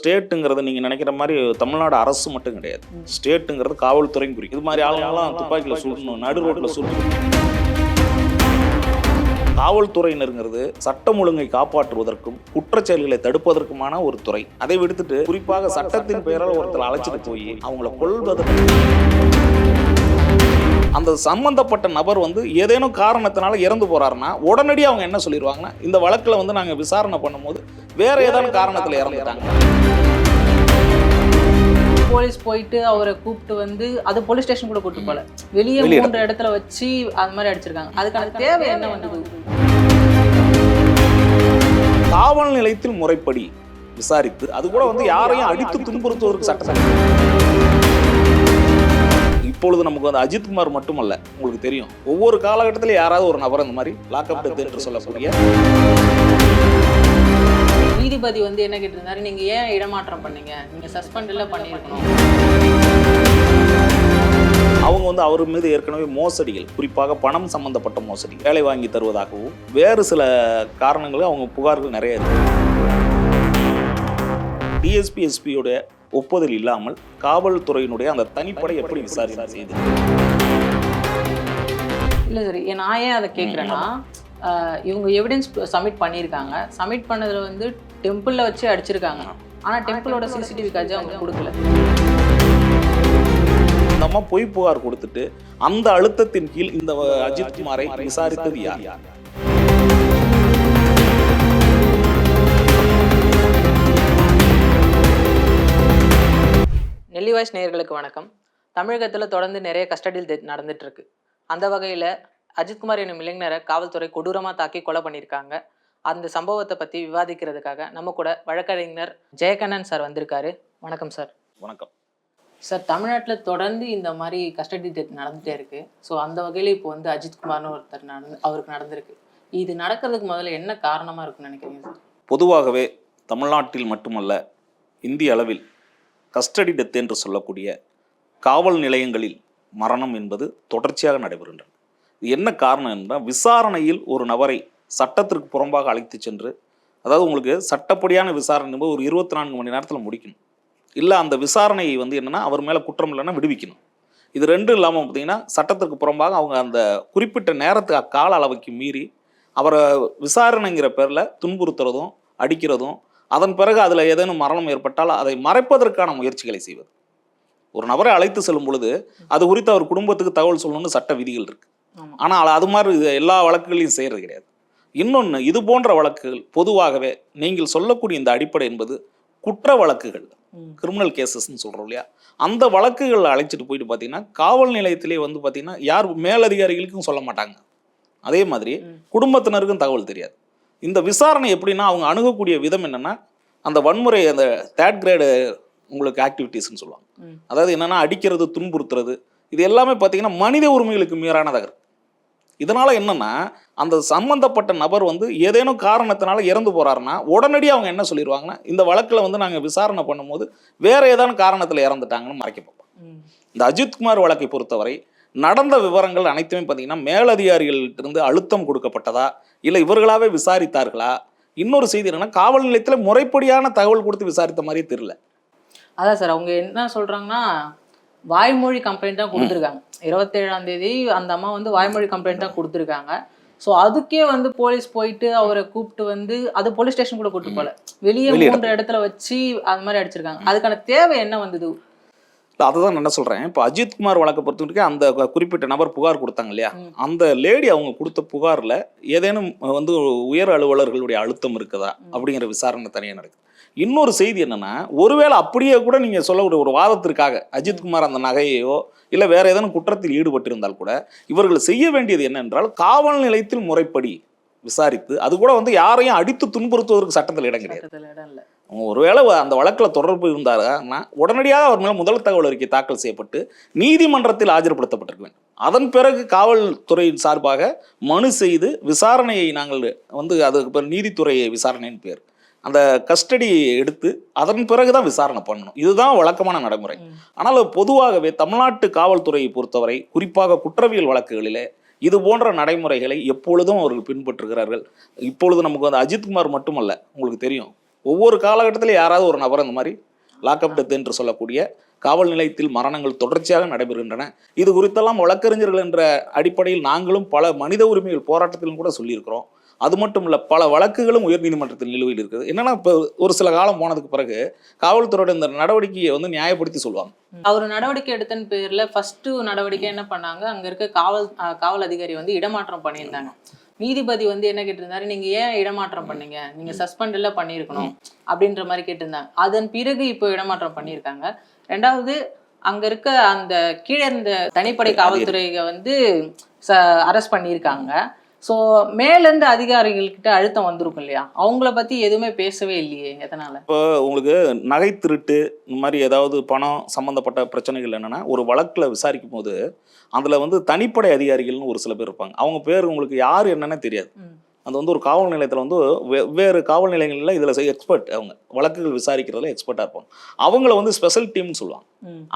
ஸ்டேட்டுங்கிறது நீங்கள் நினைக்கிற மாதிரி தமிழ்நாடு அரசு மட்டும் கிடையாது. ஸ்டேட்டுங்கிறது காவல்துறையும் குறிக்கும். இது மாதிரி ஆளுங்கெல்லாம் துப்பாக்கியில் சுடணும் நடு ரோட்டில் சுடணும். காவல்துறையினருங்கிறது சட்டம் ஒழுங்கை காப்பாற்றுவதற்கும் குற்றச்செயல்களை தடுப்பதற்குமான ஒரு துறை. அதை விடுத்துட்டு குறிப்பாக சட்டத்தின் பெயரால் ஒருத்தர் அழைச்சிட்டு போய் அவங்கள கொள்வதற்கு அந்த சம்பந்தப்பட்ட நபர் வந்து ஏதேனும் காரணத்தினால இறந்து போறாருன்னா உடனடியாக அவங்க என்ன சொல்லிடுவாங்கன்னா இந்த வழக்கில் வந்து நாங்கள் விசாரணை பண்ணும்போது வேற ஏதாவது காரணத்தில் இறந்துட்டாங்க. போலீஸ் போயிட்டு அவரை கூப்பிட்டு வந்து அது போலீஸ் ஸ்டேஷன் கூட கூப்பிட்டு போல. வெளியே. மூன்று இடத்துல வச்சு அது மாதிரி அடிச்சிருக்காங்க. அதுக்கான தேவை என்ன வந்தது? காவல் நிலையத்தில் முறைப்படி விசாரித்து அது கூட வந்து யாரையும் அடித்து துன்புறுத்துவதற்கு சட்டம் இப்பொழுது நமக்கு வந்து அஜித்குமார் மட்டுமல்ல உங்களுக்கு தெரியும். ஒவ்வொரு காலகட்டத்திலும் யாராவது ஒரு நபர் இந்த மாதிரி லாக்அப் டெத் என்று சொல்லக்கூடிய நீதிபதி வந்து என்ன கேட்டிருந்தாரு? நீங்க ஏன் இடமாற்றம் பண்ணீங்க? நீங்க சஸ்பெண்ட் எல்லாம் பண்ணியிருக்கணும். அவங்க வந்து அவர் மீது ஏற்கனவே மோசடிகள் குறிப்பாக பணம் சம்பந்தப்பட்ட மோசடி வேலை வாங்கி தருவதாகவும் வேறு சில காரணங்களும் அவங்க புகார்கள் நிறைய இருக்கு. டிஎஸ்பி எஸ்பியோட ஒப்புதல் இல்லாமல் காவல்துறையினுடைய அந்த தனிப்படை எப்படி விசாரணை செய்து இல்ல சரி நான் ஏன் அதை கேட்குறேன்னா இவங்க எவிடன்ஸ் சப்மிட் பண்ணியிருக்காங்க. சப்மிட் பண்ணதுல வந்து டெம்பிளில் வச்சு அடிச்சிருக்காங்க. ஆனா டெம்பிளோட சிசிடிவி காட்சி அவங்க கொடுக்கல. இந்த அம்மா பொய் புகார் கொடுத்துட்டு அந்த அழுத்தத்தின் கீழ் இந்த அஜித் குமாரை விசாரித்தது யார்? நெல்லிவாய்ஸ் நேயர்களுக்கு வணக்கம். தமிழகத்தில் தொடர்ந்து நிறைய கஸ்டடியில் நடந்துட்டு இருக்கு அந்த வகையில் அஜித்குமார் என்னும் இளைஞரை காவல்துறை கொடூரமாக தாக்கி கொலை பண்ணியிருக்காங்க. அந்த சம்பவத்தை பற்றி விவாதிக்கிறதுக்காக நம்ம கூட வழக்கறிஞர் ஜெயகண்ணன் சார் வந்திருக்காரு. வணக்கம் சார். வணக்கம். சார் தமிழ்நாட்டில் தொடர்ந்து இந்த மாதிரி கஸ்டடி டெத் நடந்துகிட்டே இருக்கு. ஸோ அந்த வகையில் இப்போ வந்து அஜித்குமார்னு ஒருத்தர் நடந்து அவருக்கு நடந்திருக்கு. இது நடக்கிறதுக்கு முதல்ல என்ன காரணமாக இருக்குன்னு நினைக்கிறீங்க சார்? பொதுவாகவே தமிழ்நாட்டில் மட்டுமல்ல இந்திய அளவில் கஸ்டடி டெத் என்று சொல்லக்கூடிய காவல் நிலையங்களில் மரணம் என்பது தொடர்ச்சியாக நடைபெறுகின்றது இது என்ன காரணம் என்றால் விசாரணையில் ஒரு நபரை சட்டத்திற்கு புறம்பாக அழைத்து சென்று அதாவது உங்களுக்கு சட்டப்படியான விசாரணை என்பது ஒரு இருபத்தி நான்கு மணி நேரத்தில் முடிக்கணும். இல்லை அந்த விசாரணையை வந்து என்னென்னா அவர் மேலே குற்றம் இல்லைன்னா விடுவிக்கணும். இது ரெண்டும் இல்லாமல் பார்த்தீங்கன்னா சட்டத்திற்கு புறம்பாக அவங்க அந்த குறிப்பிட்ட நேரத்துக்கு கால அளவுக்கு மீறி அவரை விசாரணைங்கிற பேரில் துன்புறுத்துறதும் அடிக்கிறதும் அதன் பிறகு அதில் ஏதேனும் மரணம் ஏற்பட்டால் அதை மறைப்பதற்கான முயற்சிகளை செய்வது. ஒரு நபரை அழைத்து செல்லும் பொழுது அது குறித்து அவர் குடும்பத்துக்கு தகவல் சொல்லணும்னு சட்ட விதிகள் இருக்கு. ஆனால் அது மாதிரி எல்லா வழக்குகளையும் செய்கிறது கிடையாது. இன்னொன்று இது போன்ற வழக்குகள் பொதுவாகவே நீங்கள் சொல்லக்கூடிய இந்த அடிப்படை என்பது குற்ற வழக்குகள். கிரிமினல் கேசஸ்ன்னு சொல்கிறோம் இல்லையா? அந்த வழக்குகள் அழைச்சிட்டு போயிட்டு பார்த்தீங்கன்னா காவல் நிலையத்திலே வந்து பார்த்தீங்கன்னா யார் மேலதிகாரிகளுக்கும் சொல்ல மாட்டாங்க. அதே மாதிரி. குடும்பத்தினருக்கும் தகவல் தெரியாது. இந்த விசாரணை எப்படின்னா அவங்க அணுகக்கூடிய விதம் என்னன்னா அந்த வன்முறை அந்த தேர்ட் கிரேடு உங்களுக்கு ஆக்டிவிட்டீஸ்னு சொல்லுவாங்க. அதாவது என்னன்னா அடிக்கிறது துன்புறுத்துறது இது எல்லாமே பார்த்தீங்கன்னா மனித உரிமைகளுக்கு மீறானதாக இருக்கு இதனால என்னன்னா அந்த சம்பந்தப்பட்ட நபர் வந்து ஏதேனும் காரணத்தினால இறந்து போறாருன்னா உடனடியாக அவங்க என்ன சொல்லிடுவாங்கன்னா இந்த வழக்கில் வந்து நாங்கள் விசாரணை பண்ணும்போது வேற ஏதாவது காரணத்தில் இறந்துட்டாங்கன்னு மறைக்க பார்ப்பாங்க ம். இந்த அஜித்குமார் வழக்கை பொறுத்தவரை நடந்த விவரங்கள் அனைத்துமே பார்த்தீங்கன்னா மேலதிகாரிகள்ட்ட இருந்து அழுத்தம் கொடுக்கப்பட்டதா? இல்லை இவர்களாவே விசாரித்தார்களா? இன்னொரு செய்தி என்னன்னா காவல் நிலையத்தில் முறைப்படியான தகவல் கொடுத்து விசாரித்த மாதிரியே தெரியல. அதான் சார் அவங்க என்ன சொல்றாங்கன்னா வாய்மொழி கம்ப்ளைண்ட் தான் கொடுத்துருக்காங்க. இருபத்தேழாம் தேதி அந்த அம்மா வந்து வாய்மொழி கம்ப்ளைண்ட் தான் கொடுத்துருக்காங்க. ஸோ அதுக்கே வந்து போலீஸ் போயிட்டு அவரை கூப்பிட்டு வந்து அது போலீஸ் ஸ்டேஷன் கூட கூப்பிட்டு போல. வெளியே. மூன்று இடத்துல வச்சு அது மாதிரி அடிச்சிருக்காங்க. அதுக்கான தேவை என்ன வந்தது? அதுதான் நான் என்ன சொல்றேன். இப்போ அஜித்குமார் வழக்கை பொறுத்த வரைக்கும் அந்த குறிப்பிட்ட நபர் புகார் கொடுத்தாங்க இல்லையா. அந்த லேடி அவங்க கொடுத்த புகார்ல ஏதேனும் வந்து உயர் அலுவலர்களுடைய அழுத்தம் இருக்குதா. அப்படிங்கிற விசாரணை தனியாக நடக்குது. இன்னொரு செய்தி என்னன்னா ஒருவேளை அப்படியே கூட நீங்க சொல்லக்கூடிய ஒரு வாதத்திற்காக அஜித்குமார் அந்த நகையையோ இல்லை வேற ஏதேனும் குற்றத்தில் ஈடுபட்டிருந்தால் கூட இவர்கள் செய்ய வேண்டியது என்னென்றால் காவல் நிலையத்தில் முறைப்படி விசாரித்து அது கூட வந்து யாரையும் அடித்து துன்புறுத்துவதற்கு சட்டத்தில் இடம் கிடையாது. ஒருவேளை அந்த வழக்கில் தொடர்பு இருந்தாருன்னா உடனடியாக அவர் மேலே முதல் தகவல் அறிக்கை தாக்கல் செய்யப்பட்டு நீதிமன்றத்தில் ஆஜர்படுத்தப்பட்டிருக்க வேண்டும் அதன் பிறகு காவல்துறையின் சார்பாக மனு செய்து விசாரணையை நாங்கள் வந்து அதுக்கு பேர் நீதித்துறை விசாரணைன்னு பேர். அந்த கஸ்டடி எடுத்து அதன் பிறகு தான் விசாரணை பண்ணணும். இதுதான் வழக்கமான நடைமுறை. ஆனால் பொதுவாகவே தமிழ்நாட்டு காவல்துறையை பொறுத்தவரை குறிப்பாக குற்றவியல் வழக்குகளிலே இது போன்ற நடைமுறைகளை எப்பொழுதும் அவர்கள் பின்பற்றுகிறார்கள். இப்பொழுது நமக்கு வந்து அஜித்குமார் மட்டுமல்ல உங்களுக்கு தெரியும். ஒவ்வொரு காலகட்டத்திலும் யாராவது ஒரு நபர் அந்த மாதிரி லாக்அப் டெத் என்று சொல்லக்கூடிய காவல் நிலையத்தில் மரணங்கள் தொடர்ச்சியாக நடைபெறுகின்றன. இது குறித்தெல்லாம் வழக்கறிஞர்கள் என்ற அடிப்படையில் நாங்களும் பல மனித உரிமைகள் போராட்டத்திலும் கூட சொல்லியிருக்கிறோம். அது மட்டும் இல்லை பல வழக்குகளும் உயர்நீதிமன்றத்தில் நிலுவையில் இருக்குது. என்னன்னா இப்போ ஒரு சில காலம் போனதுக்கு பிறகு காவல்துறையோட இந்த நடவடிக்கையை வந்து நியாயப்படுத்தி சொல்லுவாங்க. அவர் நடவடிக்கை எடுத்தன் பேர்ல ஃபர்ஸ்ட் நடவடிக்கை என்ன பண்ணாங்க? அங்க இருக்க காவல் காவல் அதிகாரி வந்து இடமாற்றம் பண்ணியிருந்தாங்க. நீதிபதி வந்து என்ன கேட்டிருந்தாரு? நீங்க ஏன் இடமாற்றம் பண்ணீங்க? நீங்க சஸ்பெண்ட் எல்லாம் பண்ணியிருக்கணும் அப்படின்ற மாதிரி கேட்டிருந்தாங்க. அதன் பிறகு இப்போ இடமாற்றம் பண்ணியிருக்காங்க. ரெண்டாவது அங்க இருக்க அந்த கீழே இருந்த தனிப்படை காவல்துறையை வந்து அரெஸ்ட் பண்ணியிருக்காங்க. ஸோ மேலேருந்து அதிகாரிகள்கிட்ட அழுத்தம் வந்திருக்கும் இல்லையா? அவங்கள பத்தி எதுவுமே பேசவே இல்லையே எதனால? இப்போ உங்களுக்கு நகை திருட்டு இந்த மாதிரி ஏதாவது பணம் சம்மந்தப்பட்ட பிரச்சனைகள் என்னன்னா ஒரு வழக்கில் விசாரிக்கும் போது அதில் வந்து தனிப்படை அதிகாரிகள்னு ஒரு சில பேர் இருப்பாங்க. அவங்க பேர் உங்களுக்கு யார் என்னன்னே தெரியாது. அது வந்து ஒரு காவல் நிலையத்தில் வந்து வெவ்வேறு காவல் நிலையங்களில் இதில் எக்ஸ்பர்ட் அவங்க. வழக்குகள் விசாரிக்கிறதுல எக்ஸ்பர்ட்டாக இருப்பாங்க. அவங்கள வந்து ஸ்பெஷல் டீம்னு சொல்லுவாங்க.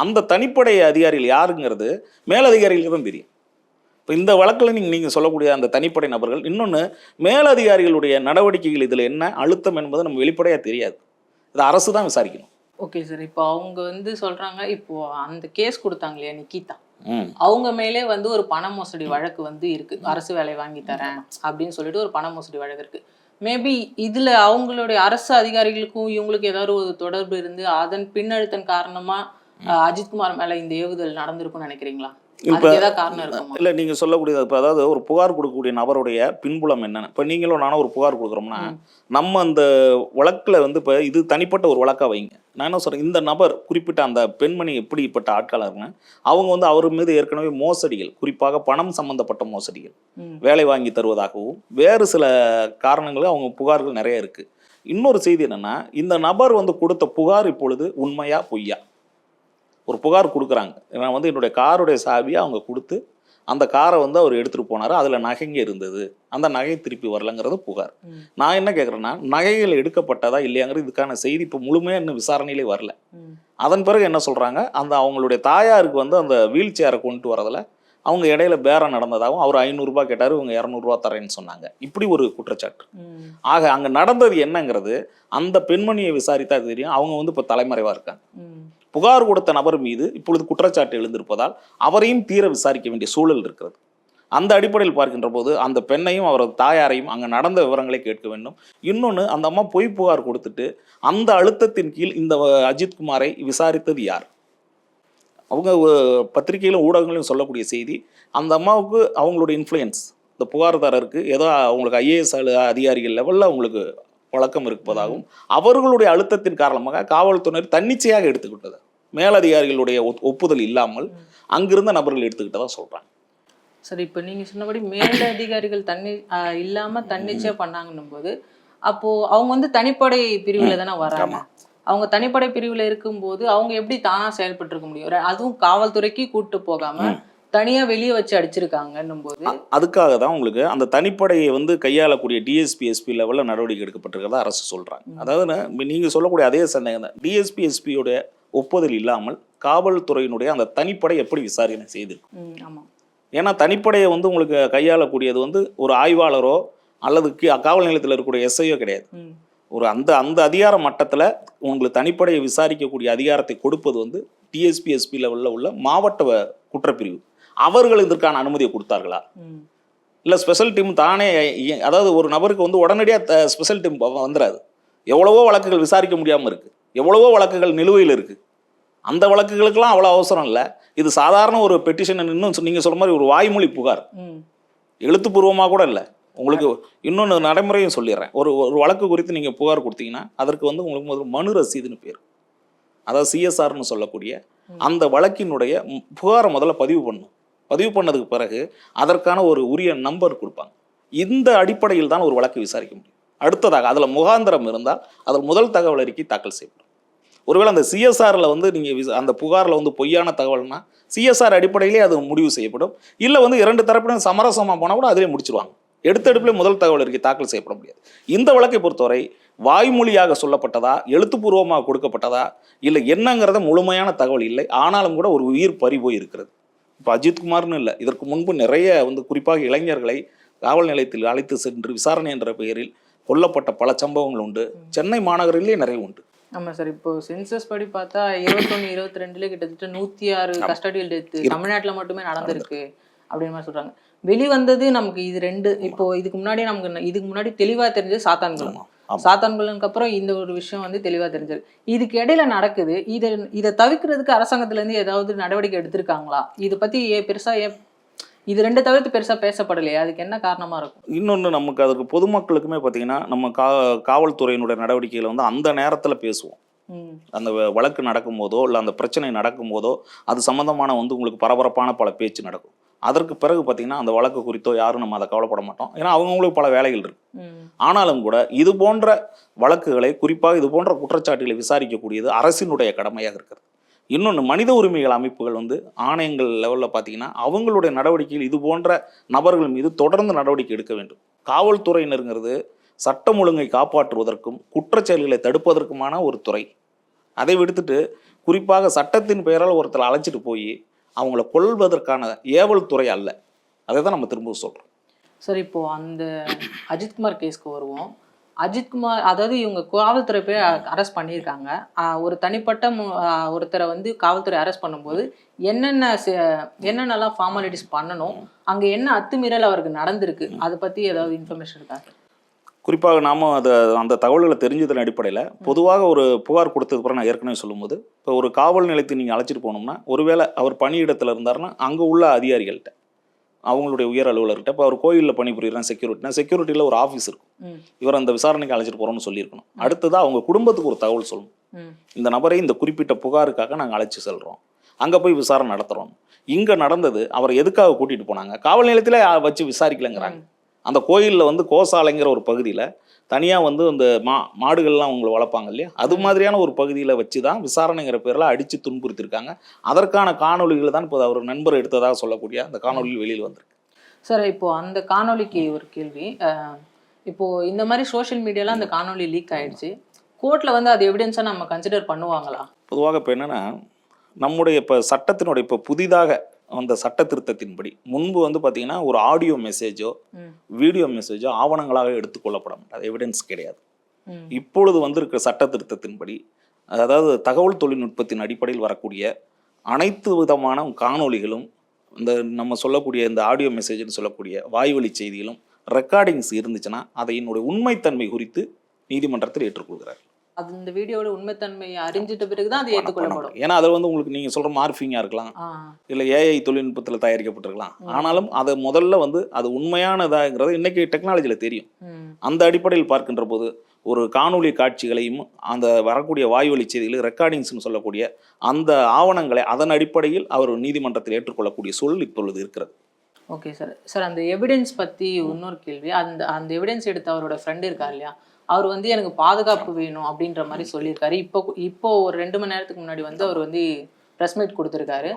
அந்த தனிப்படை அதிகாரிகள் யாருங்கிறது மேலதிகாரிகளுக்கு தான் தெரியும். இப்போ இந்த வழக்கில் நீங்கள் நீங்கள் சொல்லக்கூடிய அந்த தனிப்படை நபர்கள் இன்னொன்று மேலதிகாரிகளுடைய நடவடிக்கைகள் இதில் என்ன அழுத்தம் என்பது நம்ம வெளிப்படையாக தெரியாது. இது அரசு தான் விசாரிக்கணும். Okay sir. இப்போ அவங்க வந்து சொல்றாங்க இப்போ அந்த கேஸ் கொடுத்தாங்க இல்லையா நிக்கிதா? அவங்க மேலே வந்து ஒரு பண மோசடி வழக்கு வந்து இருக்கு. அரசு வேலை வாங்கி தரேன் அப்படின்னு சொல்லிட்டு ஒரு பண மோசடி வழக்கு இருக்கு. மேபி இதுல அவங்களுடைய அரசு அதிகாரிகளுக்கும் இவங்களுக்கு ஏதாவது ஒரு தொடர்பு இருந்து அதன் பின்னழுத்தம் காரணமா அஜித்குமார் மேல இந்த ஏவுதல் நடந்திருக்கும்னு நினைக்கிறீங்களா? இப்போ இல்லை நீங்கள் சொல்லக்கூடியது இப்போ அதாவது ஒரு புகார் கொடுக்கக்கூடிய நபருடைய பின்புலம் என்னென்ன. இப்போ நீங்களும் நானும் ஒரு புகார் கொடுக்குறோம்னா. நம்ம அந்த வழக்கில் வந்து இப்போ இது தனிப்பட்ட ஒரு வழக்காக வைங்க. நான் என்ன சொல்கிறேன் இந்த நபர் குறிப்பிட்ட அந்த பெண்மணி எப்படிப்பட்ட ஆட்களாக இருக்குன்னா அவங்க வந்து அவர் மீது ஏற்கனவே மோசடிகள் குறிப்பாக பணம் சம்பந்தப்பட்ட மோசடிகள். வேலை வாங்கி தருவதாகவும் வேறு சில காரணங்களும் அவங்க புகார்கள் நிறைய இருக்குது இன்னொரு செய்தி என்னென்னா இந்த நபர் வந்து கொடுத்த புகார் இப்பொழுது உண்மையா பொய்யா? ஒரு புகார் கொடுக்குறாங்க. நான் வந்து என்னுடைய காருடைய சாவியை அவங்க கொடுத்து அந்த காரை வந்து அவர் எடுத்துகிட்டு போனார். அதில் நகைங்க இருந்தது. அந்த நகை திருப்பி வரலங்கிறது புகார். நான் என்ன கேட்குறேன்னா நகைகள் எடுக்கப்பட்டதா இல்லையாங்கிறது இதுக்கான செய்தி இப்போ முழுமையாக இன்னும் விசாரணையிலே வரல. அதன் பிறகு என்ன சொல்கிறாங்க அந்த அவங்களுடைய தாயாருக்கு வந்து அந்த வீல் சேரை கொண்டு வரதில் அவங்க இடையில பேரம் நடந்ததாகவும் அவர் ஐநூறுரூபா கேட்டார் இவங்க இரநூறுவா தரேன்னு சொன்னாங்க. இப்படி ஒரு குற்றச்சாட்டு. ஆக அங்கே நடந்தது என்னங்கிறது அந்த பெண்மணியை விசாரித்தா தெரியும். அவங்க வந்து இப்போ தலைமறைவாக இருக்காங்க. புகார் கொடுத்த நபர் மீது இப்பொழுது குற்றச்சாட்டு எழுந்திருப்பதால் அவரையும் தீர விசாரிக்க வேண்டிய சூழல் இருக்கிறது. அந்த அடிப்படையில் பார்க்கின்ற போது அந்த பெண்ணையும் அவரது தாயாரையும் அங்கே நடந்த விவரங்களை கேட்க வேண்டும். இன்னொன்று அந்த அம்மா பொய் புகார் கொடுத்துட்டு அந்த அழுத்தத்தின் கீழ் இந்த அஜித்குமாரை விசாரித்தது யார்? அவங்க பத்திரிகையிலும் ஊடகங்களையும் சொல்லக்கூடிய செய்தி அந்த அம்மாவுக்கு அவங்களோட இன்ஃப்ளூயன்ஸ் இந்த புகார்தாரருக்கு ஏதோ அவங்களுக்கு ஐஏஎஸ் அதிகாரிகள் லெவலில் அவங்களுக்கு வழக்கம் இருப்பதாகவும் அவர்களுடைய அழுத்தத்தின் காரணமாக காவல்துறையினர் தன்னிச்சையாக எடுத்துக்கிட்டது மேலதிகாரிகளுடைய ஒப்புதல் இல்லாமல் அங்கிருந்த நபர்கள் எடுத்துக்கிட்டதா சொல்றாங்க. சரி இப்போ நீங்க சொன்னபடி மேல அதிகாரிகள் தண்ணி இல்லாம தன்னிச்சையா பண்ணாங்கன்னும் போது அப்போ அவங்க வந்து தனிப்படை பிரிவுல தானே வராங்க. அவங்க தனிப்படை பிரிவுல இருக்கும்போது அவங்க எப்படி தானா செயல்பட்டு இருக்க முடியும் அதுவும் காவல்துறைக்கு கூட்டு போகாம தனியா வெளியே வச்சு அடிச்சிருக்காங்கன்னும் போது அதுக்காக தான் உங்களுக்கு அந்த தனிப்படையை வந்து கையாளக்கூடிய டிஎஸ்பி எஸ்பி லெவலில் நடவடிக்கை எடுக்கப்பட்டிருக்கிறதா அரசு சொல்றாங்க. அதாவது நீங்க சொல்லக்கூடிய அதே சந்தேகம் தான். டிஎஸ்பி எஸ்பியோட ஒப்புதல் இல்லாமல் காவல்துறையினுடைய அந்த தனிப்படை எப்படி விசாரணை செய்து ம், ஆமா. ஏன்னா தனிப்படையை வந்து உங்களுக்கு கையாளக்கூடியது வந்து ஒரு ஆய்வாளரோ அல்லது காவல் நிலையத்தில் இருக்கக்கூடிய எஸ்ஐயோ கிடையாது. ஒரு அந்த அந்த அதிகார மட்டத்தில் உங்களுக்கு தனிப்படையை விசாரிக்கக்கூடிய அதிகாரத்தை கொடுப்பது வந்து டிஎஸ்பி எஸ்பி லெவலில் உள்ள மாவட்ட குற்றப்பிரிவு. அவர்கள் இதற்கான அனுமதியை கொடுத்தார்களா? இல்லை ஸ்பெஷல் டீம் தானே அதாவது ஒரு நபருக்கு வந்து உடனடியாக ஸ்பெஷல் டீம் வந்துடாது எவ்வளவோ வழக்குகள் விசாரிக்க முடியாமல் இருக்குது எவ்வளவோ வழக்குகள் நிலுவையில் இருக்குது அந்த வழக்குகளுக்கெல்லாம் அவ்வளோ அவசரம் இல்லை. இது சாதாரண ஒரு பெட்டிஷன் இன்னும் நீங்கள் சொல்ற மாதிரி ஒரு வாய்மொழி புகார். எழுத்துப்பூர்வமாக கூட இல்லை. உங்களுக்கு இன்னொன்று நடைமுறையும் சொல்லிடுறேன். ஒரு ஒரு வழக்கு குறித்து நீங்கள் புகார் கொடுத்தீங்கன்னா அதற்கு வந்து உங்களுக்கு முதல்ல மனு ரசீதுன்னு பேர். அதாவது சிஎஸ்ஆர்னு சொல்லக்கூடிய அந்த வழக்கினுடைய புகாரை முதல்ல பதிவு பண்ணும் பதிவு பண்ணதுக்கு பிறகு அதற்கான ஒரு உரிய நம்பர் கொடுப்பாங்க. இந்த அடிப்படையில் தான் ஒரு வழக்கு விசாரிக்க முடியும். அடுத்ததாக அதில் முகாந்திரம் இருந்தால் அதில் முதல் தகவல் அறிக்கை தாக்கல் செய்யப்படும். ஒருவேளை அந்த சிஎஸ்ஆரில் வந்து நீங்கள் அந்த புகாரில் வந்து பொய்யான தகவல்னா சிஎஸ்ஆர் அடிப்படையிலே அது முடிவு செய்யப்படும். இல்லை வந்து இரண்டு தரப்பிலும் சமரசமாக போனால் கூட அதிலே முடிச்சிருவாங்க. எடுத்தெடுப்பிலே முதல் தகவல் அறிக்கை தாக்கல் செய்யப்பட முடியாது. இந்த வழக்கை பொறுத்தவரை வாய்மொழியாக சொல்லப்பட்டதா எழுத்துப்பூர்வமாக கொடுக்கப்பட்டதா இல்லை என்னங்கிறத முழுமையான தகவல் இல்லை ஆனாலும் கூட ஒரு உயிர் பறி போய் இருக்கிறது. இப்போ அஜித்குமார்னு இல்லை இதற்கு முன்பு நிறைய வந்து குறிப்பாக இளைஞர்களை காவல் நிலையத்தில் அழைத்து சென்று விசாரணை என்ற பெயரில் கொல்லப்பட்ட பல சம்பவங்கள் உண்டு. சென்னை மாநகரிலேயே நிறைய உண்டு. ஆமா சார். இப்போ சென்சஸ் படி பார்த்தா இருபத்தொன்னு இருபத்தி ரெண்டுல கிட்டத்தட்ட நூத்தி ஆறு கஸ்டடியல் டெத் தமிழ்நாட்டுல மட்டுமே நடந்திருக்கு அப்படின்னு மாதிரி சொல்றாங்க. வெளிவந்தது நமக்கு இது ரெண்டு. இப்போ இதுக்கு முன்னாடி நமக்கு இதுக்கு முன்னாடி தெளிவா தெரிஞ்சது சாத்தான்குளம் ஆமா. சாத்தான்குளம்க்கு அப்புறம் இந்த ஒரு விஷயம் வந்து தெளிவா தெரிஞ்சது. இதுக்கு இடையில நடக்குது. இதை இதை தவிர்க்கிறதுக்கு அரசாங்கத்துல இருந்து ஏதாவது நடவடிக்கை எடுத்திருக்காங்களா? இதை பத்தி ஏன் பெருசா ஏன் இது ரெண்டு தவிர்த்து பெருசா பேசப்படலையே. அதுக்கு என்ன காரணமா இருக்கும்? இன்னொன்று நமக்கு அதுக்கு பொதுமக்களுக்குமே பார்த்தீங்கன்னா நம்ம கா காவல்துறையினுடைய நடவடிக்கைகளை வந்து அந்த நேரத்தில் பேசுவோம். அந்த வழக்கு நடக்கும்போதோ இல்லை அந்த பிரச்சனை நடக்கும்போதோ அது சம்மந்தமான வந்து உங்களுக்கு பரபரப்பான பல பேச்சு நடக்கும். அதற்கு பிறகு பார்த்தீங்கன்னா அந்த வழக்கு குறித்தோ யாரும் நம்ம அதை கவலைப்பட மாட்டோம். ஏன்னா அவங்கவுங்களுக்கு பல வேலைகள் இருக்கு. ஆனாலும் கூட இது போன்ற வழக்குகளை குறிப்பாக இது போன்ற குற்றச்சாட்டுகளை விசாரிக்கக்கூடியது அரசினுடைய கடமையாக இருக்கிறது. இன்னொன்று மனித உரிமைகள் அமைப்புகள் வந்து ஆணையங்கள் லெவலில் பார்த்தீங்கன்னா அவங்களுடைய நடவடிக்கையில் இது போன்ற நபர்கள் மீது தொடர்ந்து நடவடிக்கை எடுக்க வேண்டும். காவல்துறையினருங்கிறது சட்டம் ஒழுங்கை காப்பாற்றுவதற்கும் குற்றச்செயல்களை தடுப்பதற்குமான ஒரு துறை. அதை விடுத்துட்டு குறிப்பாக சட்டத்தின் பெயரால் ஒருத்தர் அழைச்சிட்டு போய் அவங்கள கொல்வதற்கான ஏவல் துறை அல்ல. அதை தான் நம்ம திரும்ப சொல்கிறோம் சார் இப்போது அந்த அஜித்குமார் கேஸ்க்கு வருவோம். அஜித்குமார் அதாவது இவங்க காவல்துறை போய் அரெஸ்ட் பண்ணியிருக்காங்க. ஒரு தனிப்பட்ட ஒருத்தரை வந்து காவல்துறை அரெஸ்ட் பண்ணும்போது என்னென்ன என்னென்னலாம் ஃபார்மாலிட்டிஸ் பண்ணணும் அங்கே என்ன அத்துமீறல் அவருக்கு நடந்திருக்கு அதை பற்றி ஏதாவது இன்ஃபர்மேஷன் இருக்கா? குறிப்பாக நாம அதை அந்த தகவல்களை தெரிஞ்சதன் அடிப்படையில் பொதுவாக ஒரு புகார் கொடுத்ததுக்கப்புறம் நான் ஏற்கனவே சொல்லும்போது இப்போ ஒரு காவல் நிலையத்தை நீங்கள் அழைச்சிட்டு போனோம்னா ஒருவேளை அவர் பணியிடத்தில் இருந்தாருன்னா அங்கே உள்ள அதிகாரிகள்கிட்ட அவங்களுடைய உயர் அலுவலர்கிட்ட இப்போ அவர் கோயிலில் பணிபுரியுறான் செக்யூரிட்டினா செக்யூரிட்டியில் ஒரு ஆஃபீஸ் இருக்கும். இவர் அந்த விசாரணைக்கு அழைச்சிட்டு போகிறோம்னு சொல்லியிருக்கணும். அடுத்ததாக அவங்க குடும்பத்துக்கு ஒரு தகவல் சொல்லணும். இந்த நபரை இந்த குறிப்பிட்ட புகாருக்காக நாங்கள் அழைச்சி செல்கிறோம் அங்கே போய் விசாரணை நடத்துகிறோம் இங்கே நடந்தது அவரை எதுக்காக கூட்டிகிட்டு போனாங்க? காவல் நிலையத்திலே வச்சு விசாரிக்கலைங்கிறாங்க. அந்த கோயிலில் வந்து கோசாலைங்கிற ஒரு பகுதியில் தனியாக வந்து இந்த மா மாடுகள்லாம் அவங்கள வளர்ப்பாங்க இல்லையா? அது மாதிரியான ஒரு பகுதியில் வச்சு தான் விசாரணைங்கிற பேரில் அடித்து துன்புறுத்திருக்காங்க. அதற்கான காணொளிகள் தான் இப்போ அவர் நண்பர் எடுத்ததாக சொல்லக்கூடிய அந்த காணொளிகள் வெளியில் வந்திருக்கு. சார் இப்போ அந்த காணொளிக்கு ஒரு கேள்வி. அஹ் இப்போ இந்த மாதிரி சோஷியல் மீடியால அந்த காணொளி லீக் ஆயிடுச்சு. கோர்ட்ல வந்து அது எவிடன்ஸா நம்ம கன்சிடர் பண்ணுவாங்களா? பொதுவாக இப்போ என்னென்னா நம்முடைய இப்போ சட்டத்தினுடைய இப்போ புதிதாக வந்த சட்ட திருத்தத்தின்படி முன்பு வந்து பார்த்தீங்கன்னா ஒரு ஆடியோ மெசேஜோ வீடியோ மெசேஜோ ஆவணங்களாக எடுத்துக்கொள்ளப்பட மாட்டாது. எவிடன்ஸ் கிடையாது. இப்பொழுது வந்திருக்கிற சட்ட திருத்தத்தின்படி அதாவது தகவல் தொழில்நுட்பத்தின் அடிப்படையில் வரக்கூடிய அனைத்து விதமான காணொளிகளும் இந்த நம்ம சொல்லக்கூடிய இந்த ஆடியோ மெசேஜ்னு சொல்லக்கூடிய வாய்வழி செய்திகளும் ரெக்கார்டிங்ஸ் இருந்துச்சுன்னா அதையினுடைய உண்மைத்தன்மை குறித்து நீதிமன்றத்தில் ஏற்றுக்கொள்கிறார். அது இந்த வீடியோட உண்மைத்தன்மை அறிஞ்சிட்ட பிறகுதான் அது ஏற்றுக்கொள்ளப்படும் ஏன்னா அதில் வந்து உங்களுக்கு நீங்கள் சொல்கிற மார்ஃபிங்காக இருக்கலாம். இல்லை ஏஐ தொழில்நுட்பத்தில் தயாரிக்கப்பட்டிருக்கலாம். ஆனாலும் அதை முதல்ல வந்து அது உண்மையானதாங்கிறது இன்னைக்கு டெக்னாலஜியில் தெரியும். அந்த அடிப்படையில் பார்க்கின்ற போது ஒரு காணொளி காட்சிகளையும் அந்த வரக்கூடிய வாய்வழி செய்திகளை ரெக்கார்டிங்ஸ்னு சொல்லக்கூடிய அந்த ஆவணங்களை அதன் அடிப்படையில் அவர் நீதிமன்றத்தில் ஏற்றுக்கொள்ளக்கூடிய சூழல் இப்பொழுது இருக்கிறது. ஓகே சார் சார் அந்த எவிடன்ஸ் பத்தி இன்னொரு கேள்வி. அந்த அந்த எவிடன்ஸ் எடுத்த அவரோட ஃப்ரெண்டு இருக்கார் இல்லையா? அவர் வந்து எனக்கு பாதுகாப்பு வேணும் அப்படின்ற மாதிரி சொல்லியிருக்காரு. இப்போ இப்போ ஒரு ரெண்டு மணி நேரத்துக்கு முன்னாடி வந்து அவர் வந்து ப்ரெஸ் மீட் கொடுத்துருக்காரு.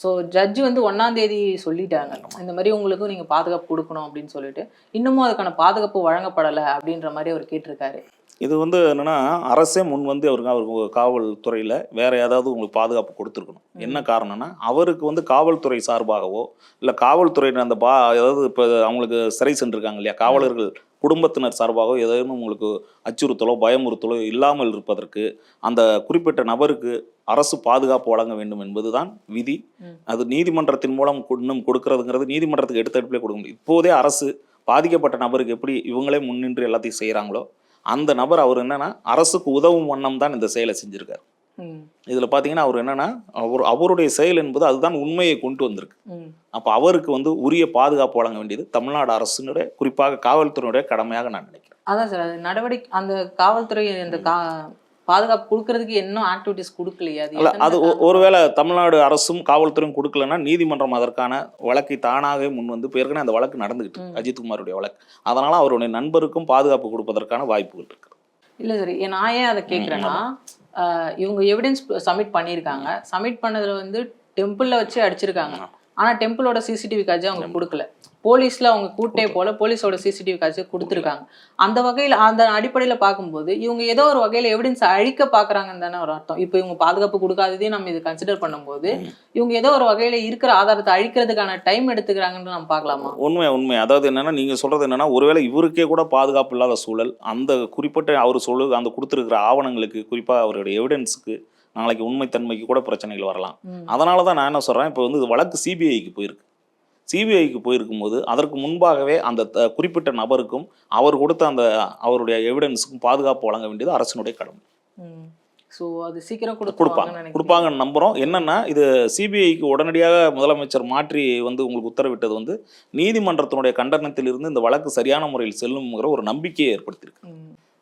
ஸோ ஜட்ஜு வந்து ஒன்றாம் தேதி சொல்லிட்டாங்க. இந்த மாதிரி உங்களுக்கும் நீங்கள் பாதுகாப்பு கொடுக்கணும் அப்படின்னு சொல்லிட்டு. இன்னமும் அதுக்கான பாதுகாப்பு வழங்கப்படலை அப்படின்ற மாதிரி அவர் கேட்டிருக்காரு. இது வந்து என்னன்னா அரசே முன் வந்து அவருக்கு அவருக்கு காவல்துறையில் வேற ஏதாவது உங்களுக்கு பாதுகாப்பு கொடுத்துருக்கணும். என்ன காரணம்னா அவருக்கு வந்து காவல்துறை சார்பாகவோ இல்லை காவல்துறையினர் அந்த பா அதாவது இப்போ அவங்களுக்கு சிறை சென்றிருக்காங்க இல்லையா காவலர்கள் குடும்பத்தினர் சார்பாகவோ ஏதேனும் உங்களுக்கு அச்சுறுத்தலோ பயமுறுத்தலோ இல்லாமல் இருப்பதற்கு அந்த குறிப்பிட்ட நபருக்கு அரசு பாதுகாப்பு வழங்க வேண்டும் என்பதுதான் விதி. அது நீதிமன்றத்தின் மூலம் இன்னும் கொடுக்கறதுங்கிறது நீதிமன்றத்துக்கு எடுத்த எடுப்பிலே கொடுக்க முடியும். இப்போதே அரசு பாதிக்கப்பட்ட நபருக்கு எப்படி இவங்களே முன்னின்று எல்லாத்தையும் செய்கிறாங்களோ அந்த நபர் அவர் என்னன்னா அரசுக்கு உதவும் வண்ணம் தான் இந்த செயலை செஞ்சிருக்காரு. இதில் பார்த்தீங்கன்னா அவர் என்னன்னா அவர் அவருடைய செயல் என்பது அதுதான் உண்மையை கொண்டு வந்திருக்கு. அப்போ அவருக்கு வந்து உரிய பாதுகாப்பு வழங்க வேண்டியது தமிழ்நாடு அரசினுடைய குறிப்பாக காவல்துறையினுடைய கடமையாக நான் நினைக்கிறேன். அதான் சார் அது நடவடிக்கை அந்த காவல்துறை அந்த கா பாதுகாப்பு கொடுக்கறதுக்கு இன்னும் ஆக்டிவிட்டிஸ் கொடுக்கலையே அது ஒருவேளை தமிழ்நாடு அரசும் காவல்துறையும் கொடுக்கலன்னா நீதிமன்றம் அதற்கான வழக்கை தானாகவே முன் வந்து ஏற்கனவே அந்த வழக்கு நடந்துகிட்டு. அஜித்குமாருடைய வழக்கு. அதனால அவருடைய நண்பருக்கும் பாதுகாப்பு கொடுப்பதற்கான வாய்ப்புகள் இருக்கு. இல்ல சரி நான் ஏன் அதை கேட்குறேன்னா இவங்க எவிடன்ஸ் சப்மிட் பண்ணியிருக்காங்க. சப்மிட் பண்ணதுல வந்து டெம்பிள்ல வச்சு அடிச்சிருக்காங்க. ஆனா டெம்பிளோட சிசிடிவி காட்சி அவங்க கொடுக்கல. போலீஸ்ல அவங்க கூட்டே போல போலீஸோட சிசிடிவி காட்சி கொடுத்துருக்காங்க. அந்த வகையில அந்த அடிப்படையில பார்க்கும்போது இவங்க ஏதோ ஒரு வகையில எவிடன்ஸ் அழிக்க பாக்குறாங்கன்னு தானே ஒரு அர்த்தம். இப்போ இவங்க பாதுகாப்பு கொடுக்காததையும் நம்ம இது கன்சிடர் பண்ணும்போது இவங்க ஏதோ ஒரு வகையில இருக்கிற ஆதாரத்தை அழிக்கிறதுக்கான டைம் எடுத்துக்கிறாங்கன்னு நம்ம பார்க்கலாமா? உண்மை உண்மை. அதாவது என்னன்னா நீங்க சொல்றது என்னன்னா ஒருவேளை இவருக்கே கூட பாதுகாப்பு இல்லாத சூழல் அந்த குறிப்பிட்ட அவர் சொல்லு அந்த கொடுத்துருக்கிற ஆவணங்களுக்கு குறிப்பா அவருடைய எவிடன்ஸுக்கு நாளைக்கு உண்மைத்தன்மைக்கு கூட பிரச்சனைகள் வரலாம். அதனால தான் நான் என்ன சொல்றேன் இப்போ வந்து வழக்கு சிபிஐக்கு போயிருக்கு. சிபிஐக்கு போயிருக்கும்போது அதற்கு முன்பாகவே அந்த குறிப்பிட்ட நபருக்கும் அவர் கொடுத்த அந்த அவருடைய எவிடன்ஸுக்கும் பாதுகாப்பு வழங்க வேண்டியது அரசினுடைய கடமை. ஸோ அது சீக்கிரம் கொடுப்பாங்க. கொடுப்பாங்கன்னு நம்புறோம். என்னன்னா இது சிபிஐக்கு உடனடியாக முதலமைச்சர் மாற்றி வந்து உங்களுக்கு உத்தரவிட்டது வந்து நீதிமன்றத்தினுடைய கண்டனத்திலிருந்து இந்த வழக்கு சரியான முறையில் செல்லுங்கிற ஒரு நம்பிக்கையை ஏற்படுத்தியிருக்கு.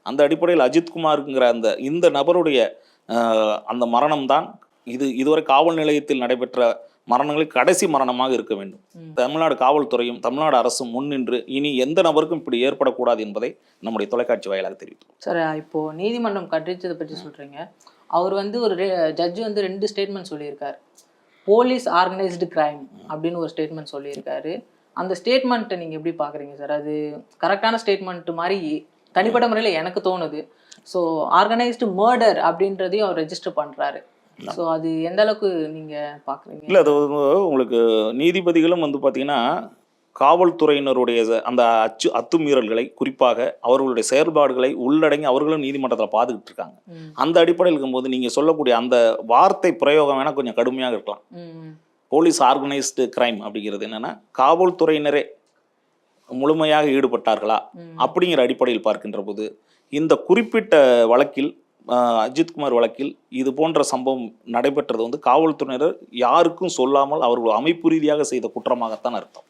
அந்த அடிப்படையில் அஜித்குமாருங்கிற அந்த இந்த நபருடைய அந்த மரணம் தான் இது இதுவரை காவல் நிலையத்தில் நடைபெற்ற மரணங்களில் கடைசி மரணமாக இருக்க வேண்டும். தமிழ்நாடு காவல்துறையும் தமிழ்நாடு அரசும் முன்னின்று இனி எந்த நபருக்கும் இப்படி ஏற்படக்கூடாது என்பதை நம்முடைய தொலைக்காட்சி வாயிலாக தெரிவித்தோம் சார் இப்போ நீதிமன்றம் கண்டிச்சதை பற்றி சொல்றீங்க. அவர் வந்து ஒரு ஜட்ஜ் வந்து ரெண்டு ஸ்டேட்மெண்ட் சொல்லியிருக்காரு. போலீஸ் ஆர்கனைஸ்டு கிரைம் அப்படின்னு ஒரு ஸ்டேட்மெண்ட் சொல்லியிருக்காரு. அந்த ஸ்டேட்மெண்ட்டை நீங்க எப்படி பாக்குறீங்க சார்? அது கரெக்டான ஸ்டேட்மெண்ட் மாதிரி தனிப்பட்ட முறையில் எனக்கு தோணுது. ஸோ ஆர்கனைஸ்டு மர்டர் அப்படின்றதையும் அவர் ரெஜிஸ்டர் பண்றாரு. ஸோ அது எந்த அளவுக்கு நீங்க பாக்குறீங்க? இல்லை அது உங்களுக்கு நீதிபதிகளும் வந்து பார்த்தீங்கன்னா காவல்துறையினருடைய அந்த அச்சு அத்துமீறல்களை குறிப்பாக அவர்களுடைய செயல்பாடுகளை உள்ளடங்கி அவர்களும் நீதிமன்றத்தில் பார்த்துக்கிட்டு இருக்காங்க. அந்த அடிப்படையில் இருக்கும்போது நீங்கள் சொல்லக்கூடிய அந்த வார்த்தை பிரயோகம் வேணால் கொஞ்சம் கடுமையாக இருக்கலாம். போலீஸ் ஆர்கனைஸ்டு கிரைம் அப்படிங்கிறது என்னன்னா காவல்துறையினரே முழுமையாக ஈடுபட்டார்களா அப்படிங்கிற அடிப்படையில் பார்க்கின்ற போது இந்த குறிப்பிட்ட வழக்கில் அஜித்குமார் வழக்கில் இது போன்ற சம்பவம் நடைபெற்றது வந்து காவல்துறையினர் யாருக்கும் சொல்லாமல் அவர்கள் அமைப்பு ரீதியாக செய்த குற்றமாகத்தான் அர்த்தம்.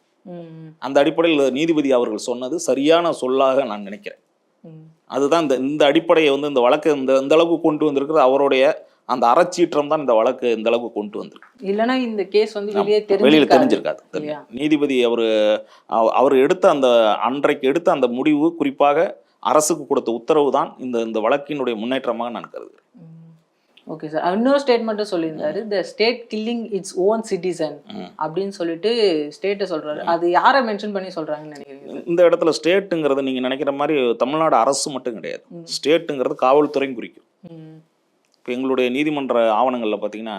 அந்த அடிப்படையில் நீதிபதி அவர்கள் சொன்னது சரியான சொல்லாக நான் நினைக்கிறேன். அதுதான் இந்த இந்த அடிப்படையை வந்து இந்த வழக்கை இந்த இந்த அளவுக்கு கொண்டு வந்திருக்கிறது. அவருடைய அந்த அறச்சீற்றம் தான் இந்த வழக்கு இந்த அளவுக்கு கொண்டு வந்திருக்கு. இல்லைன்னா இந்த கேஸ் வந்து வெளியே வெளியில தெரிஞ்சிருக்காது? நீதிபதி அவர் அவர் எடுத்த அந்த அன்றைக்கு எடுத்த அந்த முடிவு குறிப்பாக அரசுக்கு கொடுத்த உத்தரவு தான் இந்த இந்த வழக்கினுடைய முன்னேற்றமாக நான் கருதுகிறேன். ஓகே சார் இன்னொரு ஸ்டேட்மெண்ட்டும் சொல்லியிருந்தாரு. The state killing its own citizen. அப்படின்னு சொல்லிட்டு ஸ்டேட்டை சொல்றாரு. அது யாரை மென்ஷன் பண்ணி சொல்றாங்கன்னு நினைக்கிறீங்க இந்த இடத்துல ஸ்டேட்டுங்கிறது நீங்க நினைக்கிற மாதிரி தமிழ்நாடு அரசு மட்டும் கிடையாது. ஸ்டேட்டுங்கிறது காவல்துறையும் குறிக்கும். இப்போ எங்களுடைய நீதிமன்ற ஆவணங்களில் பார்த்தீங்கன்னா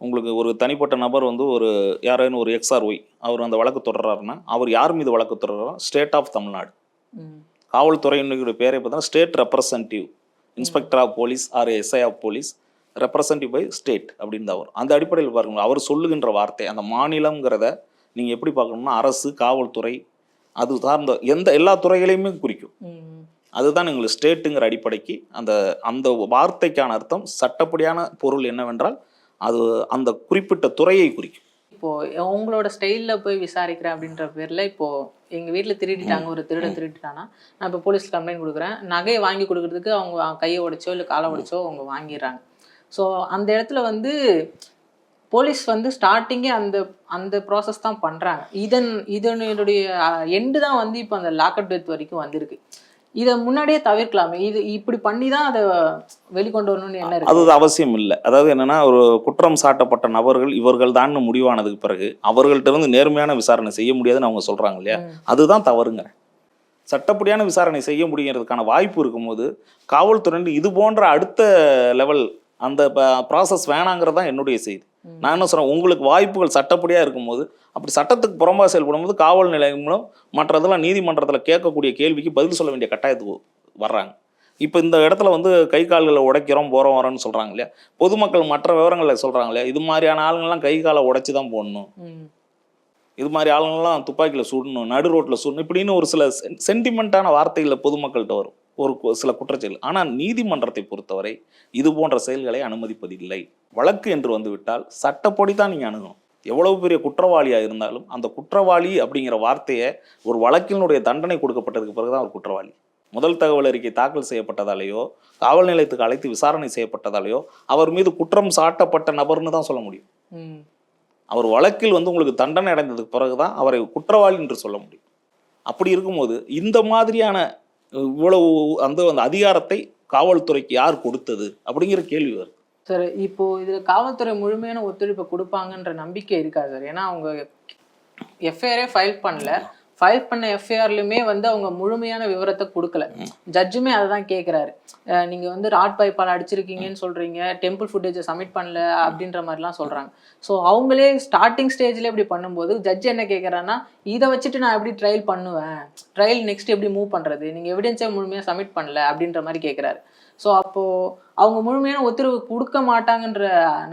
உங்களுக்கு ஒரு தனிப்பட்ட நபர் வந்து ஒரு யாரேனும் ஒரு எக்ஸ்ஆர் ஒய் அவர் அந்த வழக்கு தொடர்றாருன்னா அவர் யார் மீது வழக்கு தொடர்றாரோ ஸ்டேட் ஆஃப் தமிழ்நாடு. காவல்துறையினுடைய பேரை பார்த்தா state representative inspector of police R SI of police representative by state அப்படின்னு தான் வரும். அந்த அடிப்படையில் பாருங்க அவர் சொல்லுகின்ற வார்த்தை அந்த மாநிலங்கிறத நீங்கள் எப்படி பார்க்கணும்னா அரசு காவல்துறை அது சார்ந்த எந்த எல்லா துறைகளையுமே குறிக்கும். அதுதான் எங்களுக்கு ஸ்டேட்டுங்கிற அடிப்படைக்கு அந்த அந்த வார்த்தைக்கான அர்த்தம் சட்டப்படியான பொருள் என்னவென்றால் அது அந்த குறிப்பிட்ட துறையை குறிக்கும். இப்போ உங்களோட ஸ்டைல்ல போய் விசாரிக்கிறேன் அப்படின்ற பேர்ல இப்போ எங்க வீட்ல திருடிட்டாங்க ஒரு திருட திருடிட்டானா நான் இப்போ போலீஸ் கம்ப்ளைண்ட் கொடுக்குறேன். நகையை வாங்கி கொடுக்கறதுக்கு அவங்க கையை உடைச்சோ இல்லை காலை உடைச்சோ அவங்க வாங்கிடுறாங்க. ஸோ அந்த இடத்துல வந்து போலீஸ் வந்து ஸ்டார்டிங்கே அந்த அந்த ப்ராசஸ் தான் பண்றாங்க. இதன் இதனுடைய எண்டு தான் வந்து இப்போ அந்த லாக்அப் டெத் வரைக்கும் வந்திருக்கு. இதை முன்னாடியே தவிர்க்கலாமே. இது இப்படி பண்ணி தான் அதை வெளிக்கொண்டு வரணும்னு என்ன அது அவசியம் இல்லை. அதாவது என்னன்னா ஒரு குற்றம் சாட்டப்பட்ட நபர்கள் இவர்கள் தான் முடிவானதுக்கு பிறகு அவர்கள்ட்ட இருந்து நேர்மையான விசாரணை செய்ய முடியாதுன்னு அவங்க சொல்றாங்க இல்லையா. அதுதான் தவறுங்க. சட்டப்படியான விசாரணை செய்ய முடியுங்கிறதுக்கான வாய்ப்பு இருக்கும்போது காவல்துறை இது போன்ற அடுத்த லெவல் அந்த ப்ராசஸ் வேணாங்கிறது தான் என்னுடைய செய்தி. நான் என்ன சொல்றேன் உங்களுக்கு வாய்ப்புகள் சட்டப்படியாக இருக்கும்போது அப்படி சட்டத்துக்கு புறம்பா செயல்படும்போது காவல் நிலையங்களும் மற்றதெல்லாம் நீதிமன்றத்தில் கேட்கக்கூடிய கேள்விக்கு பதில் சொல்ல வேண்டிய கட்டாயத்துக்கு வர்றாங்க. இப்போ இந்த இடத்துல வந்து கை கால்களை உடைக்கிறோம் போகிறோம் வரோம்னு சொல்கிறாங்க இல்லையா? பொதுமக்கள் மற்ற விவரங்களை சொல்கிறாங்க இல்லையா? இது மாதிரியான ஆளுங்கள்லாம் கை காலை உடைச்சி தான் போடணும். இது மாதிரி ஆளுங்கள்லாம் துப்பாக்கியில் சுடணும் நடு ரோட்டில் சுடணும் இப்படின்னு ஒரு சில சென்டிமெண்ட்டான வார்த்தைகளில் பொதுமக்கள்கிட்ட வரும். ஒரு சில குற்றச்செயல். ஆனால் நீதிமன்றத்தை பொறுத்தவரை இது போன்ற செயல்களை அனுமதிப்பதில்லை. வழக்கு என்று வந்துவிட்டால் சட்டப்படி தான் நீங்கள் அணுகணும். எவ்வளவு பெரிய குற்றவாளியாக இருந்தாலும் அந்த குற்றவாளி அப்படிங்கிற வார்த்தையை ஒரு வழக்கினுடைய தண்டனை கொடுக்கப்பட்டதுக்கு பிறகுதான் ஒரு குற்றவாளி. முதல் தகவல் அறிக்கை தாக்கல் செய்யப்பட்டதாலேயோ காவல் நிலையத்துக்கு அழைத்து விசாரணை செய்யப்பட்டதாலேயோ அவர் மீது குற்றம் சாட்டப்பட்ட நபர்னு தான் சொல்ல முடியும். அவர் வழக்கில் வந்து உங்களுக்கு தண்டனை அடைந்ததுக்கு பிறகுதான் அவரை குற்றவாளி என்று சொல்ல முடியும். அப்படி இருக்கும்போது இந்த மாதிரியான இவ்வளவு அந்த அந்த அதிகாரத்தை காவல்துறைக்கு யார் கொடுத்தது அப்படிங்கிற கேள்வி வருது. சார் இப்போ இதுல காவல்துறை முழுமையான ஒத்துழைப்பு கொடுப்பாங்கன்ற நம்பிக்கை இருக்கா சார்? ஏன்னா அவங்க எஃப்ஐஆரே ஃபைல் பண்ணல. ஃபைல் பண்ண எஃப்ஐஆர்லையுமே வந்து அவங்க முழுமையான விவரத்தை கொடுக்கல. ஜட்ஜுமே அதை தான் கேட்குறாரு நீங்கள் வந்து ராட் பைப்பால் அடிச்சிருக்கீங்கன்னு சொல்கிறீங்க டெம்பிள் ஃபுட்டேஜை சப்மிட் பண்ணல அப்படின்ற மாதிரிலாம் சொல்கிறாங்க ஸோ அவங்களே ஸ்டார்டிங் ஸ்டேஜில் இப்படி பண்ணும்போது ஜட்ஜ் என்ன கேட்குறான்னா இதை வச்சுட்டு நான் எப்படி ட்ரையல் பண்ணுவேன்? ட்ரையல் நெக்ஸ்ட் எப்படி மூவ் பண்ணுறது நீங்கள் எவிடென்ஸே முழுமையாக சப்மிட் பண்ணல அப்படின்ற மாதிரி கேட்குறாரு ஸோ அப்போ அவங்க முழுமையான ஒத்துழைப்பு கொடுக்க மாட்டாங்கன்ற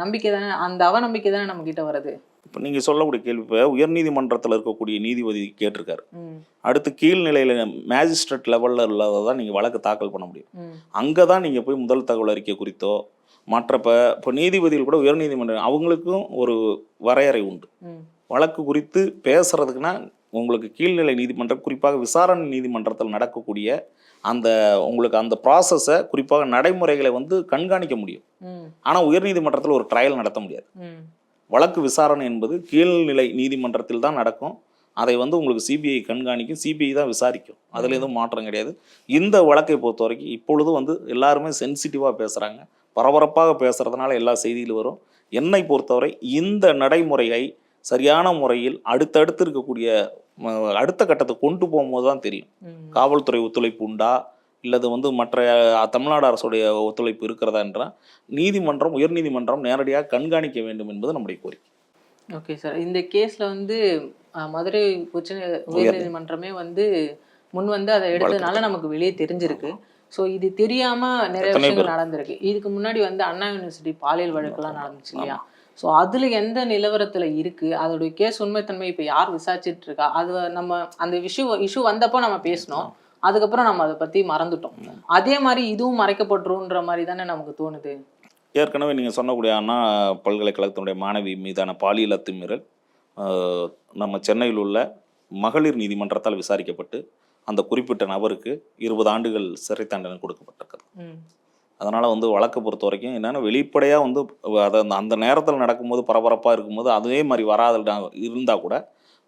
நம்பிக்கை தானே அந்த அவநம்பிக்கை தானே நம்மக்கிட்ட வருது? இப்போ நீங்கள் சொல்லக்கூடிய கேள்வி இப்போ உயர்நீதிமன்றத்தில் இருக்கக்கூடிய நீதிபதி கேட்டிருக்காரு. அடுத்து கீழ்நிலையில் மேஜிஸ்ட்ரேட் லெவலில் உள்ளதான் நீங்கள் வழக்கு தாக்கல் பண்ண முடியும். அங்கே தான் நீங்கள் போய் முதல் தகவல் அறிக்கை குறித்தோ மற்ற இப்போ நீதிபதிகள் கூட உயர்நீதிமன்றம் அவங்களுக்கும் ஒரு வரையறை உண்டு. வழக்கு குறித்து பேசுறதுக்குன்னா உங்களுக்கு கீழ்நிலை நீதிமன்றம் குறிப்பாக விசாரணை நீதிமன்றத்தில் நடக்கக்கூடிய அந்த உங்களுக்கு அந்த ப்ராசஸை குறிப்பாக நடைமுறைகளை வந்து கண்காணிக்க முடியும். ஆனால் உயர்நீதிமன்றத்தில் ஒரு ட்ரையல் நடத்த முடியாது. வழக்கு விசாரணை என்பது கீழ்நிலை நீதிமன்றத்தில் தான் நடக்கும். அதை வந்து உங்களுக்கு சிபிஐ கண்காணிக்கும். சிபிஐ தான் விசாரிக்கும். அதில் எதுவும் மாற்றம் கிடையாது. இந்த வழக்கை பொறுத்த வரைக்கும் இப்பொழுது வந்து எல்லாருமே சென்சிட்டிவாக பேசுகிறாங்க பரபரப்பாக பேசுகிறதுனால எல்லா செய்திகளும் வரும். என்னை பொறுத்தவரை இந்த நடைமுறையை சரியான முறையில் அடுத்தடுத்து இருக்கக்கூடிய அடுத்த கட்டத்தை கொண்டு போகும்போது தான் தெரியும். காவல்துறை ஒத்துழைப்பு உண்டா? இல்லது வந்து மற்ற தமிழ்நாடு அரசுடைய ஒத்துழைப்பு இருக்கிறதா என்ற நீதிமன்றம் உயர்நீதிமன்றம் நேரடியாக கண்காணிக்க வேண்டும் என்பது நம்முடைய கோரிக்கை. Okay sir. இந்த கேஸ்ல வந்து மதுரை உச்ச உயர்நீதிமன்றமே வந்து முன் வந்து அதை எடுத்ததுனால நமக்கு வெளியே தெரிஞ்சிருக்கு. ஸோ இது தெரியாம நிறைய விஷயங்கள் நடந்திருக்கு. இதுக்கு முன்னாடி வந்து அண்ணா யூனிவர்சிட்டி பாலியல் வழக்கெல்லாம் நடந்துச்சு இல்லையா? ஸோ அதுல எந்த நிலவரத்துல இருக்கு? அதோடைய கேஸ் உண்மைத்தன்மை இப்போ யார் விசாரிச்சிட்டு இருக்கா? அது நம்ம அந்த இஷ்யூ இஷ்யூ வந்தப்போ நம்ம பேசினோம். அதுக்கப்புறம் நம்ம அதை பத்தி மறந்துட்டோம். அதே மாதிரி இதுவும் மறைக்கப்பட்டுருன்ற மாதிரி தானே நமக்கு தோணுது? ஏற்கனவே நீங்கள் சொன்னக்கூடிய அண்ணா பல்கலைக்கழகத்தினுடைய மாணவி மீதான பாலியல் அத்துமீறல் நம்ம சென்னையில் உள்ள மகளிர் நீதிமன்றத்தால் விசாரிக்கப்பட்டு அந்த குறிப்பிட்ட நபருக்கு இருபது ஆண்டுகள் சிறை தண்டனை கொடுக்கப்பட்டிருக்கிறது. அதனால் வந்து வழக்கை பொறுத்த வரைக்கும் என்னென்னா வெளிப்படையாக வந்து அதை அந்த- அந்த நேரத்தில் நடக்கும்போது பரபரப்பாக இருக்கும்போது அதே மாதிரி வராத இருந்தால் கூட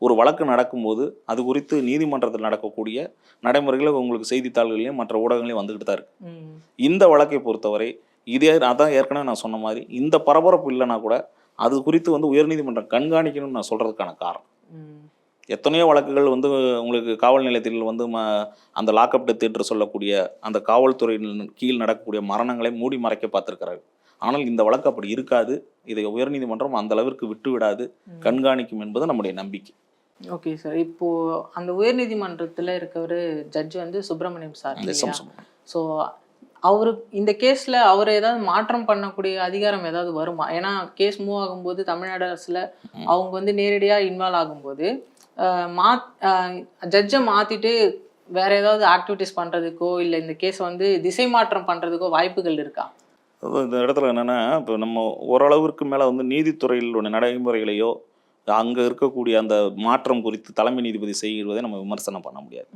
ஒரு வழக்கு நடக்கும்போது அது குறித்து நீதிமன்றத்தில் நடக்கக்கூடிய நடைமுறைகளை உங்களுக்கு செய்தித்தாள்களையும் மற்ற ஊடகங்களையும் வந்துக்கிட்டு தான் இருக்குது இந்த வழக்கை பொறுத்தவரை இதே அதான் ஏற்கனவே நான் சொன்ன மாதிரி இந்த பரபரப்பு இல்லைன்னா கூட அது குறித்து வந்து உயர்நீதிமன்றம் கண்காணிக்கணும்னு நான் சொல்கிறதுக்கான காரணம். எத்தனையோ வழக்குகள் வந்து உங்களுக்கு காவல் நிலையத்தில் வந்து ம அந்த லாக்அப் டெத் என்று சொல்லக்கூடிய அந்த காவல்துறையின் கீழ் நடக்கக்கூடிய மரணங்களை மூடி மறைக்க பார்த்துருக்கிறார்கள். ஆனால் இந்த வழக்கு அப்படி இருக்காது. இதை உயர்நீதிமன்றம் அந்த அளவிற்கு விட்டு விடாது கண்காணிக்கும் என்பது நம்முடைய நம்பிக்கை. ஓகே சார் இப்போ அந்த உயர்நீதிமன்றத்துல இருக்கவர் ஜட்ஜ் வந்து சுப்பிரமணியம் சார் ஸோ அவரு இந்த கேஸ்ல அவர் ஏதாவது மாற்றம் பண்ணக்கூடிய அதிகாரம் ஏதாவது வருமா? ஏன்னா கேஸ் மூவ் ஆகும்போது தமிழ்நாடு அரசுல அவங்க வந்து நேரடியா இன்வால்வ் ஆகும்போது மா ஜட்ஜை மாத்திட்டு வேற ஏதாவது ஆக்டிவிட்டிஸ் பண்றதுக்கோ இல்ல இந்த கேஸ் வந்து திசை மாற்றம் பண்றதுக்கோ வாய்ப்புகள் இருக்கா? இந்த இடத்துல என்னென்னா இப்போ நம்ம ஓரளவிற்கு மேலே வந்து நீதித்துறையில் உள்ள நடைமுறைகளையோ அங்கே இருக்கக்கூடிய அந்த மாற்றம் குறித்து தலைமை நீதிபதி செய்கிறதை நம்ம விமர்சனம் பண்ண முடியாது.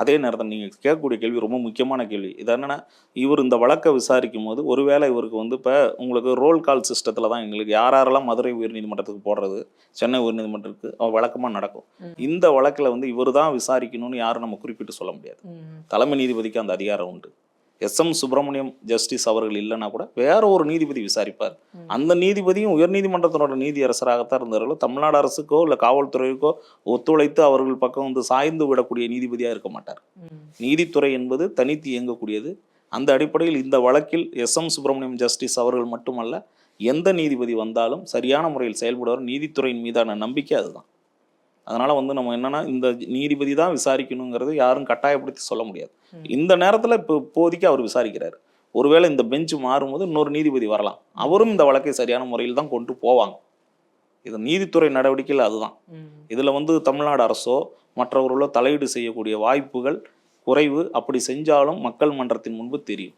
அதே நேரத்தில் நீங்கள் கேட்கக்கூடிய கேள்வி ரொம்ப முக்கியமான கேள்வி. இது என்னென்னா இவர் இந்த வழக்கை விசாரிக்கும் போது ஒருவேளை இவருக்கு வந்து இப்போ உங்களுக்கு ரோல் கால் சிஸ்டத்தில் தான் எங்களுக்கு யார் யாரெல்லாம் மதுரை உயர்நீதிமன்றத்துக்கு போடுறது சென்னை உயர்நீதிமன்றத்துக்கு வழக்கமாக நடக்கும். இந்த வழக்கில் வந்து இவர் தான் விசாரிக்கணும்னு யாரும் நம்ம குறிப்பிட்டு சொல்ல முடியாது. தலைமை நீதிபதிக்கு அந்த அதிகாரம் உண்டு. எஸ் எம் சுப்பிரமணியம் ஜஸ்டிஸ் அவர்கள் இல்லைன்னா கூட வேற ஒரு நீதிபதி விசாரிப்பார். அந்த நீதிபதியும் உயர்நீதிமன்றத்தினோட நீதியரசராகத்தான் இருந்தார்கள் தமிழ்நாடு அரசுக்கோ இல்லை காவல்துறைக்கோ ஒத்துழைத்து அவர்கள் பக்கம் வந்து சாய்ந்து விடக்கூடிய நீதிபதியாக இருக்க மாட்டார். நீதித்துறை என்பது தனித்து இயங்கக்கூடியது. அந்த அடிப்படையில் இந்த வழக்கில் எஸ் எம் சுப்பிரமணியம் ஜஸ்டிஸ் அவர்கள் மட்டுமல்ல எந்த நீதிபதி வந்தாலும் சரியான முறையில் செயல்படுவார். நீதித்துறையின் மீதான நம்பிக்கை அதுதான். அதனால வந்து நம்ம என்னன்னா இந்த நீதிபதி தான் விசாரிக்கணுங்கிறது யாரும் கட்டாயப்படுத்தி சொல்ல முடியாது. இந்த நேரத்தில் இப்போ இப்போதைக்கு அவர் விசாரிக்கிறார். ஒருவேளை இந்த பெஞ்ச் மாறும்போது இன்னொரு நீதிபதி வரலாம். அவரும் இந்த வழக்கை சரியான முறையில் தான் கொண்டு போவாங்க. இது நீதித்துறை நடவடிக்கையில் அதுதான். இதில் வந்து தமிழ்நாடு அரசோ மற்றவர்களோ தலையீடு செய்யக்கூடிய வாய்ப்புகள் குறைவு. அப்படி செஞ்சாலும் மக்கள் மன்றத்தின் முன்பு தெரியும்.